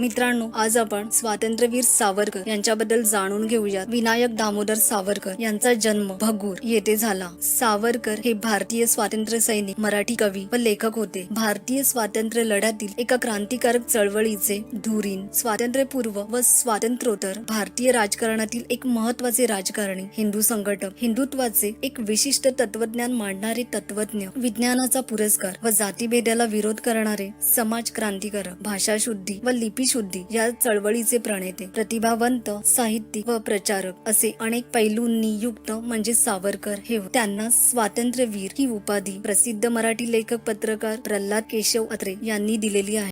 मित्रांनो आज आपण स्वातंत्र्यवीर सावरकर यांच्याबद्दल जाणून घेऊयात. विनायक दामोदर सावरकर यांचा जन्म भगूर येथे झाला. सावरकर हे भारतीय स्वातंत्र्य सैनिक मराठी कवी व लेखक होते. भारतीय स्वातंत्र्य लढ्यातील एका क्रांतिकारक चळवळीचे धुरीण स्वातंत्र्यपूर्व व स्वातंत्र्योत्तर भारतीय राजकारणातील एक महत्त्वाचे राजकारणी हिंदू संघटक हिंदुत्वाचे एक विशिष्ट तत्वज्ञान मांडणारे तत्वज्ञ विज्ञानाचा पुरस्कार व जातीभेदाला विरोध करणारे समाज क्रांतिकारक भाषा शुद्धी व लिपी शुद्धी या चळवळीचे प्रणेते प्रतिभावंत साहित्यिक व प्रचारक असे अनेक पैलूंनी युक्त म्हणजे सावरकर हे त्यांना स्वातंत्र्यवीर ही उपाधी प्रसिद्ध मराठी लेखक पत्रकार प्रल्हाद केशव अत्रे यांनी दिलेली आहे.